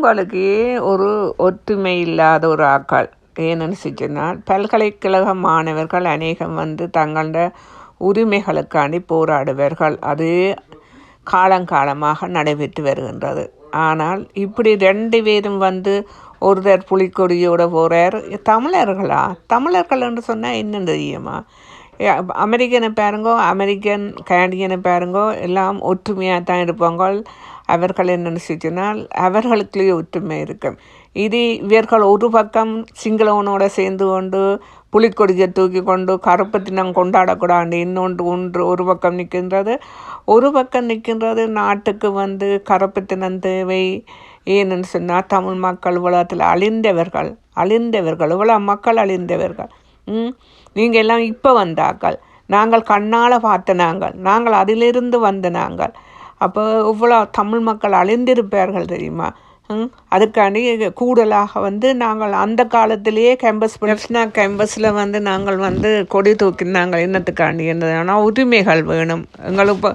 உங்களுக்கு ஒரு ஒற்றுமை இல்லாத ஒரு ஆக்கள். ஏன்னு சொன்னால் பல்கலைக்கழக மாணவர்கள் அநேகம் வந்து தங்களோட உரிமைகளுக்காண்டி போராடுவார்கள். அது காலங்காலமாக நடைபெற்று வருகின்றது. ஆனால் இப்படி ரெண்டு பேரும் வந்து ஒருத்தர் புலிக்கொடியோட போகிறார் தமிழர்களா? தமிழர்கள் என்று சொன்னால் என்ன தெரியுமா? அமெரிக்கனை பாருங்கோ அமெரிக்கன் கனடியனை பாருங்கோ எல்லாம் ஒற்றுமையாக தான் இருப்பாங்க அவர்கள் என்ன சொன்னால் அவர்களுக்குள்ளேயே ஒற்றுமை இருக்கும். இது இவர்கள் ஒரு பக்கம் சிங்களவனோட சேர்ந்து கொண்டு புலிக்கொடியை தூக்கி கொண்டு கருப்பு தினம் கொண்டாடக்கூடாது இன்னொன்று ஒன்று ஒரு பக்கம் நிற்கின்றது. ஒரு பக்கம் நிற்கின்றது நாட்டுக்கு வந்து கருப்பு தினம் தேவை. ஏன்னு சொன்னால் தமிழ் மக்கள் உலகத்தில் அழிந்தவர்கள் அழிந்தவர்கள் இவ்வளோ மக்கள் அழிந்தவர்கள். ம் நீங்கள் எல்லாம் இப்போ வந்தாக்கள் நாங்கள் கண்ணால் பார்த்த நாங்கள் நாங்கள் அதிலிருந்து வந்த நாங்கள். அப்போ இவ்வளோ தமிழ் மக்கள் அழிந்திருப்பார்கள் தெரியுமா? அதுக்காண்டி கூடுதலாக வந்து நாங்கள் அந்த காலத்திலேயே கேம்பஸ் நெப்ஸ்னா கேம்பஸில் வந்து நாங்கள் வந்து கொடி தூக்கினாங்க என்னத்துக்காண்டி என்னதுன்னா உரிமைகள் வேணும். எங்களுக்கு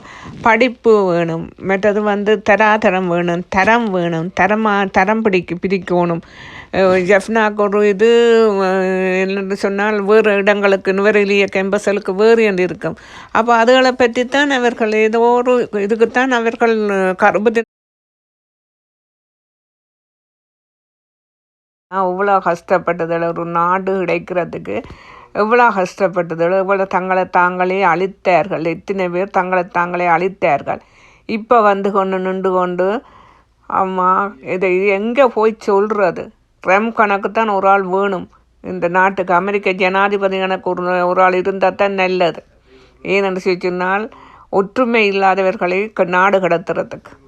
படிப்பு வேணும். மற்றது வந்து தராதரம் வேணும். தரம் வேணும். தரமாக தரம் பிடிக்க பிரிக்கணும். ஜெஃப்னாக்கு ஒரு இது என்னென்னு சொன்னால் வேறு இடங்களுக்கு நுவரெலிய கேம்பஸ்களுக்கு வேறு என்று இருக்கும். அப்போ அதுகளை பற்றித்தான் அவர்கள் ஏதோ ஒரு இதுக்குத்தான் அவர்கள் கருபதி நான் இவ்வளோ கஷ்டப்பட்டதில் ஒரு நாடு கிடைக்கிறதுக்கு எவ்வளோ கஷ்டப்பட்டதில் எவ்வளோ தங்களை தாங்களே அழித்தார்கள். எத்தனை பேர் தங்களை தாங்களே அழித்தார்கள். இப்போ வந்து கொண்டு நின்று கொண்டு அம்மா இதை எங்கே போய் சொல்கிறது? ரெம் கணக்கு தான் ஒரு ஆள் வேணும். இந்த நாட்டுக்கு அமெரிக்க ஜனாதிபதி கணக்கு ஒரு ஒரு ஆள் இருந்தால் தான் நல்லது. ஏனென்று சொன்னால் ஒற்றுமை இல்லாதவர்களை க- நாடு கடத்துறதுக்கு.